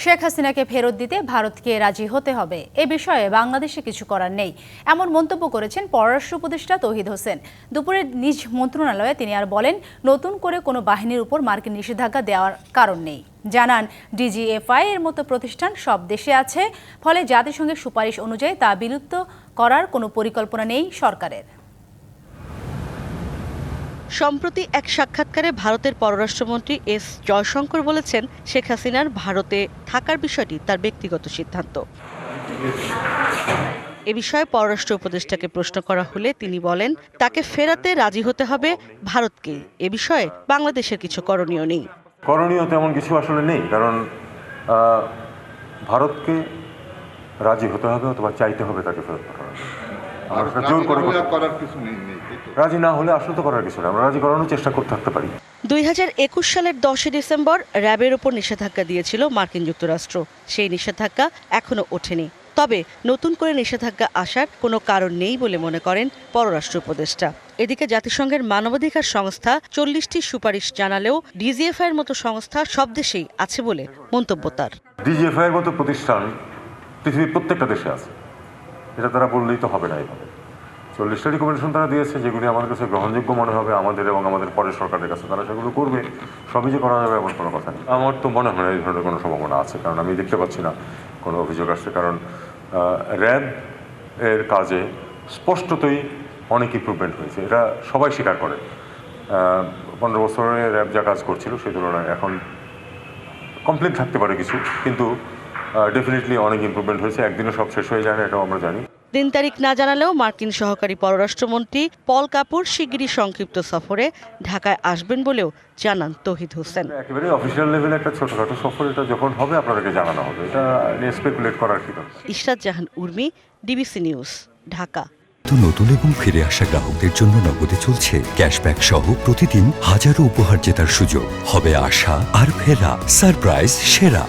শেখ হাসিনাকে ফেরত দিতে ভারতকে রাজি হতে হবে। এ বিষয়ে বাংলাদেশে কিছু করার নেই। এমন মন্তব্য করেছেন পররাষ্ট্র উপদেষ্টা তৌহিদ হোসেন। দুপুরে নিজ মন্ত্রণালয়ে তিনি আর বলেন, নতুন করে কোনো বাহিনীর উপর মার্কিন নিষেধাজ্ঞা দেওয়ার কারণ নেই। জানান, ডিজিএফআই এর মতো প্রতিষ্ঠান সব দেশে আছে, ফলে জাতিসংঘের সুপারিশ অনুযায়ী তা বিলুপ্ত করার কোনো পরিকল্পনা নেই সরকারের। সম্প্রতি এক সাক্ষাৎকারে ভারতের পররাষ্ট্রমন্ত্রী এস জয়শঙ্কর বলেছেন, শেখ হাসিনার ভারতে থাকার বিষয়টি তার ব্যক্তিগত সিদ্ধান্ত। এ বিষয়ে পররাষ্ট্র উপদেষ্টাকে প্রশ্ন করা হলে তিনি বলেন, তাকে ফেরাতে রাজি হতে হবে ভারতকে। এ বিষয়ে বাংলাদেশের কিছু করণীয় নেই। করণীয় তেমন কিছু আসলে নেই, কারণ ভারতকে রাজি হতে হবে অথবা চাইতে হবে তাকে ফেরত পাঠানো। জোর করে করার কিছু নেই নেই তাই তো? রাজি না হলে আসলে তো করার কিছু নেই আমরা রাজি করানোর চেষ্টা করতে থাকতে পারি। দুই হাজার একুশ সালের দশই ডিসেম্বর র্যাবের ওপর নিষেধাজ্ঞা দিয়েছিল মার্কিন যুক্তরাষ্ট্র। সেই নিষেধাজ্ঞা এখনও ওঠেনি। তবে নতুন করে নিষেধাজ্ঞা আসার কোনো কারণ নেই বলে মনে করেন পররাষ্ট্র উপদেষ্টা। এদিকে জাতিসংঘের মানবাধিকার সংস্থা চল্লিশটি সুপারিশ জানালেও ডিজিএফআই এর মতো সংস্থা সব দেশেই আছে বলে মন্তব্য তার। ডিজিএফআই এর মতো প্রতিষ্ঠান পৃথিবীর প্রত্যেকটা দেশে আছে। এটা তারা বললেই তো হবে না এইভাবে চল্লিশটা রিকমেন্ডেশন তারা দিয়েছে, যেগুলি আমাদের কাছে গ্রহণযোগ্য মনে হবে আমাদের এবং আমাদের পরের সরকারের কাছে। তারা সেগুলো করবে, সবই যে করা যাবে এমন কোনো কথা নেই। আমার তো মনে হয় না এই ধরনের কোনো সম্ভাবনা আছে, কারণ আমি দেখতে পাচ্ছি না কোনো অভিযোগ আসছে। কারণ র্যাব এর কাজে স্পষ্টতই অনেক ইমপ্রুভমেন্ট হয়েছে। এটা সবাই স্বীকার করে। পনেরো বছরে র্যাব যা কাজ করছিল, সেই তুলনায় এখন কমপ্লিট থাকতে পারে কিছু। কিন্তু ডেফিনেটলি অনেক ইমপ্রুভমেন্ট হয়েছে। একদিনে সব শেষ হয়ে যায় না এটাও আমরা জানি। দিন তারিখ না জানালেও মার্কিন সহকারী পররাষ্ট্রমন্ত্রী পল কাপুর শিগগিরই সংক্ষিপ্ত সফরে ঢাকায় আসবেন বলেও জানান তহিদ হোসেন। একেবারে অফিসিয়াল লেভেলে একটা ছোটখাটো সফর এটা যখন হবে আপনাদেরকে জানানো হবে। এটা নিয়ে স্পেকুলেট করার কি দরকার? Israt Jahan Urmi DBC news Dhaka. তো নতুন এবং ফিরে আসা গ্রাহকদের জন্য নগদে চলছে ক্যাশব্যাক সহ প্রতিদিন হাজারো উপহার জেতার সুযোগ। হবে আশা আর ফেরা সারপ্রাইজ সেরা।